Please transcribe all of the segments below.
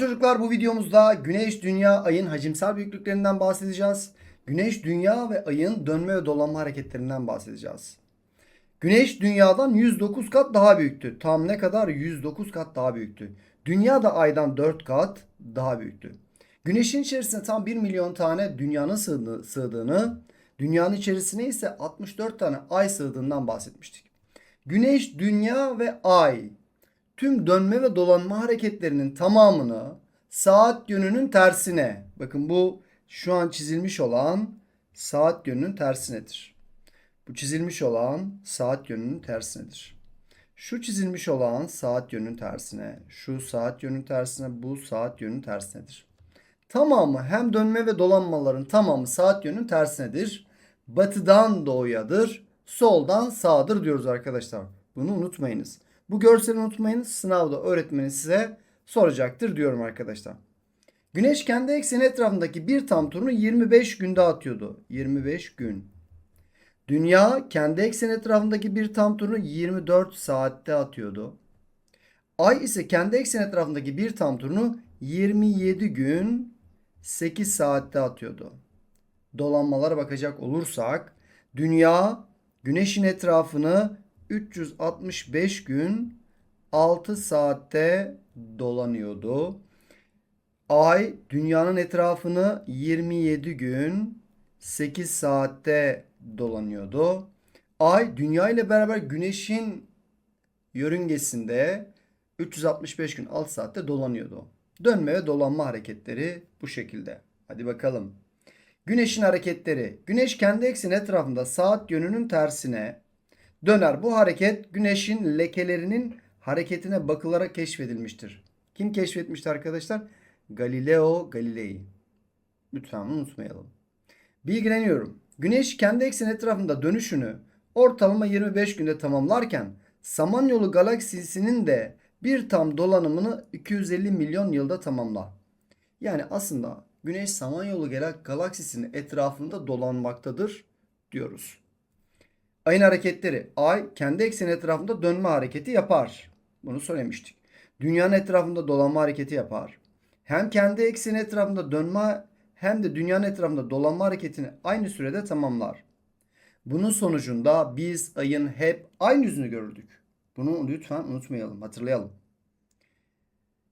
çocuklar bu videomuzda Güneş, Dünya, Ay'ın hacimsel büyüklüklerinden bahsedeceğiz. Güneş, Dünya ve Ay'ın dönme ve dolanma hareketlerinden bahsedeceğiz. Güneş Dünya'dan 109 kat daha büyüktü. Tam ne kadar? 109 kat daha büyüktü. Dünya da Ay'dan 4 kat daha büyüktü. Güneşin içerisine tam 1 milyon tane dünyanın sığdı- sığdığını, dünyanın içerisine ise 64 tane ay sığdığından bahsetmiştik. Güneş, Dünya ve Ay tüm dönme ve dolanma hareketlerinin tamamını saat yönünün tersine. Bakın bu şu an çizilmiş olan saat yönünün tersinedir. Bu çizilmiş olan saat yönünün tersinedir. Şu çizilmiş olan saat yönünün tersine, şu saat yönünün tersine, bu saat yönünün tersinedir. Tamamı hem dönme ve dolanmaların tamamı saat yönünün tersinedir. Batıdan doğuyadır, soldan sağdır diyoruz arkadaşlar. Bunu unutmayınız. Bu görseli unutmayın. Sınavda öğretmeni size soracaktır diyorum arkadaşlar. Güneş kendi ekseni etrafındaki bir tam turunu 25 günde atıyordu. 25 gün. Dünya kendi ekseni etrafındaki bir tam turunu 24 saatte atıyordu. Ay ise kendi ekseni etrafındaki bir tam turunu 27 gün 8 saatte atıyordu. Dolanmalara bakacak olursak dünya güneşin etrafını 365 gün 6 saatte dolanıyordu. Ay dünyanın etrafını 27 gün 8 saatte dolanıyordu. Ay dünya ile beraber güneşin yörüngesinde 365 gün 6 saatte dolanıyordu. Dönme ve dolanma hareketleri bu şekilde. Hadi bakalım. Güneşin hareketleri. Güneş kendi ekseni etrafında saat yönünün tersine döner. Bu hareket güneşin lekelerinin hareketine bakılarak keşfedilmiştir. Kim keşfetmişti arkadaşlar? Galileo Galilei. Lütfen unutmayalım. Bilgileniyorum. Güneş kendi ekseni etrafında dönüşünü ortalama 25 günde tamamlarken Samanyolu galaksisinin de bir tam dolanımını 250 milyon yılda tamamlar. Yani aslında Güneş Samanyolu gal- galaksisinin etrafında dolanmaktadır diyoruz. Ayın hareketleri. Ay kendi ekseni etrafında dönme hareketi yapar. Bunu söylemiştik. Dünyanın etrafında dolanma hareketi yapar. Hem kendi ekseni etrafında dönme hem de dünyanın etrafında dolanma hareketini aynı sürede tamamlar. Bunun sonucunda biz ayın hep aynı yüzünü görürdük. Bunu lütfen unutmayalım, hatırlayalım.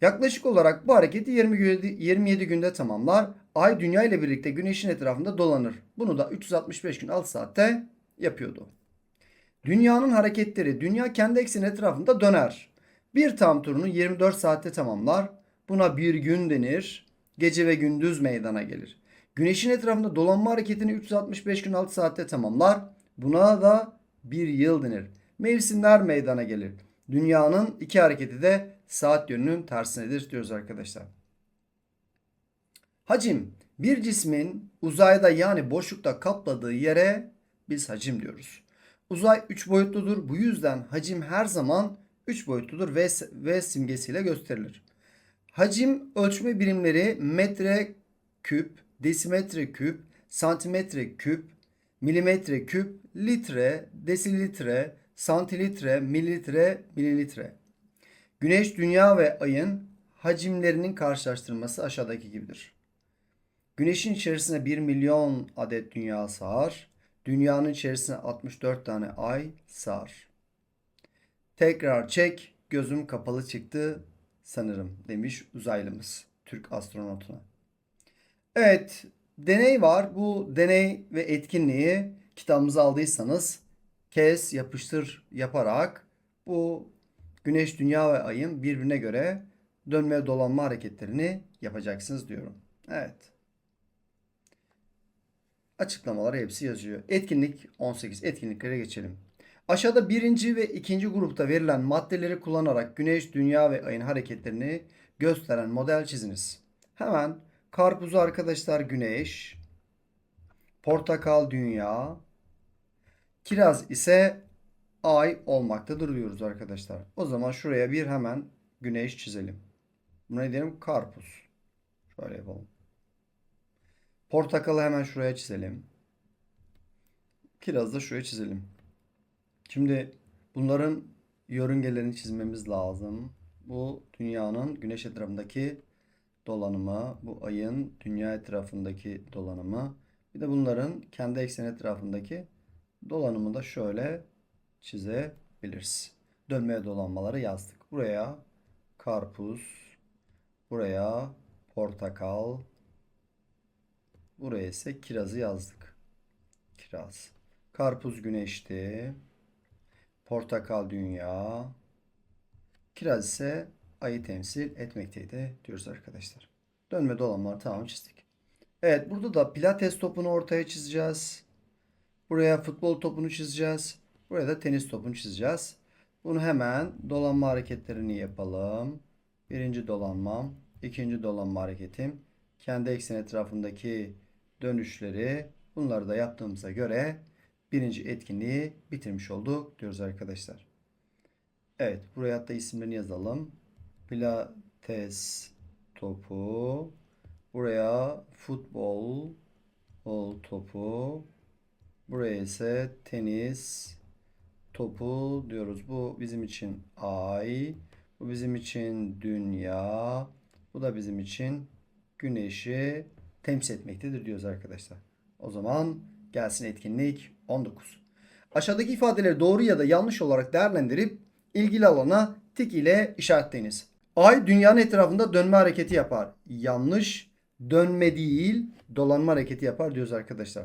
Yaklaşık olarak bu hareketi 20 gün- 27 günde tamamlar. Ay dünya ile birlikte güneşin etrafında dolanır. Bunu da 365 gün 6 saatte yapıyordu. Dünyanın hareketleri dünya kendi ekseni etrafında döner. Bir tam turunu 24 saatte tamamlar. Buna bir gün denir. Gece ve gündüz meydana gelir. Güneşin etrafında dolanma hareketini 365 gün 6 saatte tamamlar. Buna da bir yıl denir. Mevsimler meydana gelir. Dünyanın iki hareketi de saat yönünün tersinedir diyoruz arkadaşlar. Hacim bir cismin uzayda yani boşlukta kapladığı yere biz hacim diyoruz. Uzay 3 boyutludur. Bu yüzden hacim her zaman 3 boyutludur ve, ve simgesiyle gösterilir. Hacim ölçme birimleri metre küp, desimetre küp, santimetre küp, milimetre küp, litre, desilitre, santilitre, mililitre, mililitre. Güneş, dünya ve ayın hacimlerinin karşılaştırılması aşağıdaki gibidir. Güneşin içerisine 1 milyon adet dünya sığar. Dünyanın içerisine 64 tane ay sığar. Tekrar çek. Gözüm kapalı çıktı sanırım demiş uzaylımız Türk astronotuna. Evet, deney var. Bu deney ve etkinliği kitabımıza aldıysanız kes, yapıştır yaparak bu Güneş, Dünya ve Ay'ın birbirine göre dönme dolanma hareketlerini yapacaksınız diyorum. Evet. Açıklamalar hepsi yazıyor. Etkinlik 18. Etkinliklere geçelim. Aşağıda birinci ve ikinci grupta verilen maddeleri kullanarak Güneş, Dünya ve Ay'ın hareketlerini gösteren model çiziniz. Hemen karpuzu arkadaşlar Güneş, portakal Dünya, kiraz ise Ay olmaktadır diyoruz arkadaşlar. O zaman şuraya bir hemen Güneş çizelim. Buna ne diyelim? Karpuz. Şöyle yapalım. Portakalı hemen şuraya çizelim. Kirazı da şuraya çizelim. Şimdi bunların yörüngelerini çizmemiz lazım. Bu dünyanın güneş etrafındaki dolanımı, bu ayın dünya etrafındaki dolanımı, bir de bunların kendi ekseni etrafındaki dolanımı da şöyle çizebiliriz. Dönme ve dolanmaları yazdık. Buraya karpuz, buraya portakal, buraya ise kirazı yazdık. Kiraz. Karpuz güneşti. Portakal dünya. Kiraz ise ayı temsil etmekteydi diyoruz arkadaşlar. Dönme dolanmaları tamam çizdik. Evet burada da pilates topunu ortaya çizeceğiz. Buraya futbol topunu çizeceğiz. Buraya da tenis topunu çizeceğiz. Bunu hemen dolanma hareketlerini yapalım. Birinci dolanmam, ikinci dolanma hareketim. Kendi eksen etrafındaki dönüşleri bunları da yaptığımıza göre birinci etkinliği bitirmiş olduk diyoruz arkadaşlar. Evet buraya hatta isimlerini yazalım. Pilates topu. Buraya futbol bol topu. Buraya ise tenis topu diyoruz. Bu bizim için ay. Bu bizim için dünya. Bu da bizim için güneşi temsil etmektedir diyoruz arkadaşlar. O zaman gelsin etkinlik 19. Aşağıdaki ifadeleri doğru ya da yanlış olarak değerlendirip ilgili alana tik ile işaretleyiniz. Ay dünyanın etrafında dönme hareketi yapar. Yanlış. Dönme değil, dolanma hareketi yapar diyoruz arkadaşlar.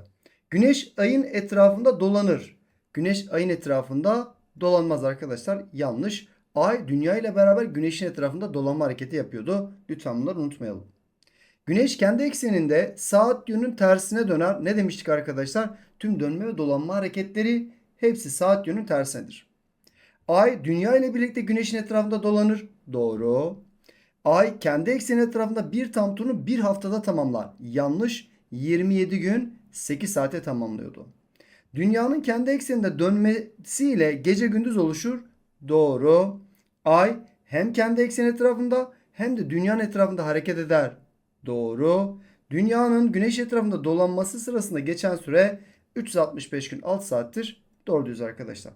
Güneş ayın etrafında dolanır. Güneş ayın etrafında dolanmaz arkadaşlar. Yanlış. Ay dünya ile beraber güneşin etrafında dolanma hareketi yapıyordu. Lütfen bunları unutmayalım. Güneş kendi ekseninde saat yönünün tersine döner. Ne demiştik arkadaşlar? Tüm dönme ve dolanma hareketleri hepsi saat yönünün tersinedir. Ay dünya ile birlikte güneşin etrafında dolanır. Doğru. Ay kendi ekseni etrafında bir tam turunu bir haftada tamamlar. Yanlış. 27 gün 8 saate tamamlıyordu. Dünyanın kendi ekseninde dönmesiyle gece gündüz oluşur. Doğru. Ay hem kendi ekseni etrafında hem de dünyanın etrafında hareket eder. Doğru. Dünyanın güneş etrafında dolanması sırasında geçen süre 365 gün 6 saattir. Doğru diyoruz arkadaşlar.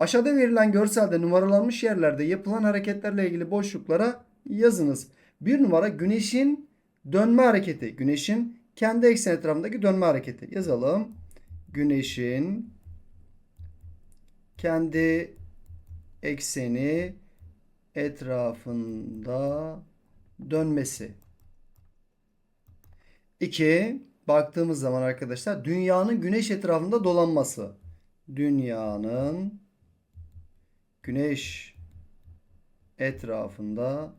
Aşağıda verilen görselde numaralanmış yerlerde yapılan hareketlerle ilgili boşluklara yazınız. Bir numara güneşin dönme hareketi. Güneşin kendi eksen etrafındaki dönme hareketi. Yazalım. Güneşin kendi ekseni etrafında dönmesi. 2. Baktığımız zaman arkadaşlar dünyanın güneş etrafında dolanması. Dünyanın güneş etrafında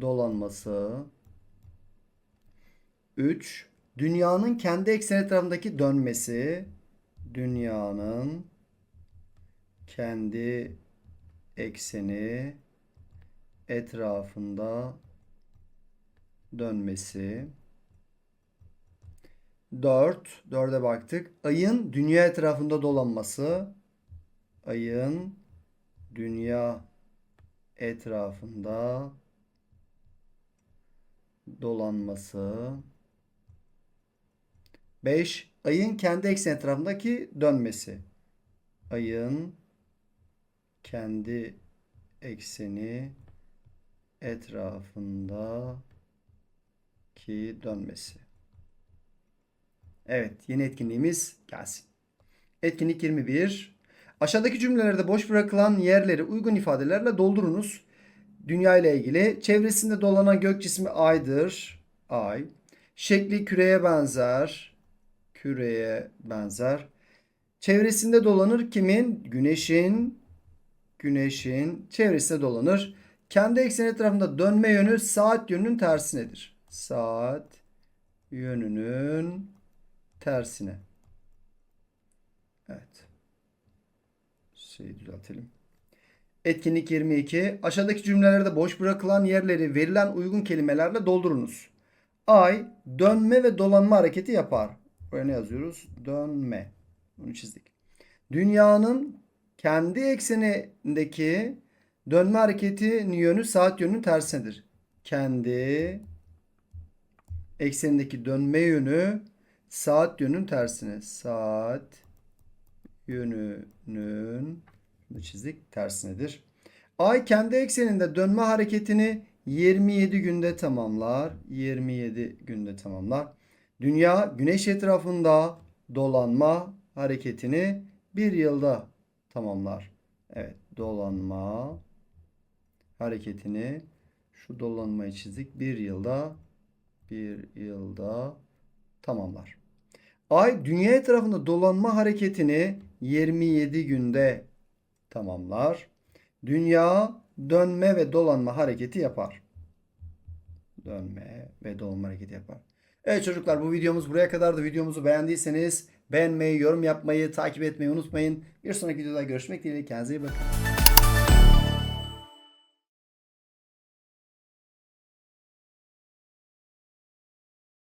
dolanması. 3. Dünyanın kendi eksen etrafındaki dönmesi. Dünyanın kendi ekseni etrafında dönmesi. 4. 4'e baktık. Ayın dünya etrafında dolanması. Ayın dünya etrafında dolanması. 5. Ayın kendi ekseni etrafındaki dönmesi. Ayın kendi ekseni etrafında ki dönmesi. Evet, yeni etkinliğimiz gelsin. Etkinlik 21. Aşağıdaki cümlelerde boş bırakılan yerleri uygun ifadelerle doldurunuz. Dünya ile ilgili çevresinde dolanan gök cismi aydır. Ay. Şekli küreye benzer. Küreye benzer. Çevresinde dolanır kimin? Güneşin. Güneşin çevresinde dolanır. Kendi ekseni etrafında dönme yönü saat yönünün tersinedir. Saat yönünün tersine. Evet. Şeyi düzeltelim. Etkinlik 22. Aşağıdaki cümlelerde boş bırakılan yerleri verilen uygun kelimelerle doldurunuz. Ay dönme ve dolanma hareketi yapar. Buraya ne yazıyoruz? Dönme. Bunu çizdik. Dünyanın kendi eksenindeki dönme hareketinin yönü saat yönünün tersinedir. Kendi eksenindeki dönme yönü saat yönünün tersine. Saat yönünün bunu çizdik tersinedir. Ay kendi ekseninde dönme hareketini 27 günde tamamlar. 27 günde tamamlar. Dünya güneş etrafında dolanma hareketini bir yılda tamamlar. Evet, dolanma hareketini şu dolanmayı çizdik. Bir yılda bir yılda tamamlar. Ay dünya etrafında dolanma hareketini 27 günde tamamlar. Dünya dönme ve dolanma hareketi yapar. Dönme ve dolanma hareketi yapar. Evet çocuklar bu videomuz buraya kadardı. Videomuzu beğendiyseniz beğenmeyi, yorum yapmayı, takip etmeyi unutmayın. Bir sonraki videoda görüşmek dileğiyle. Kendinize iyi bakın.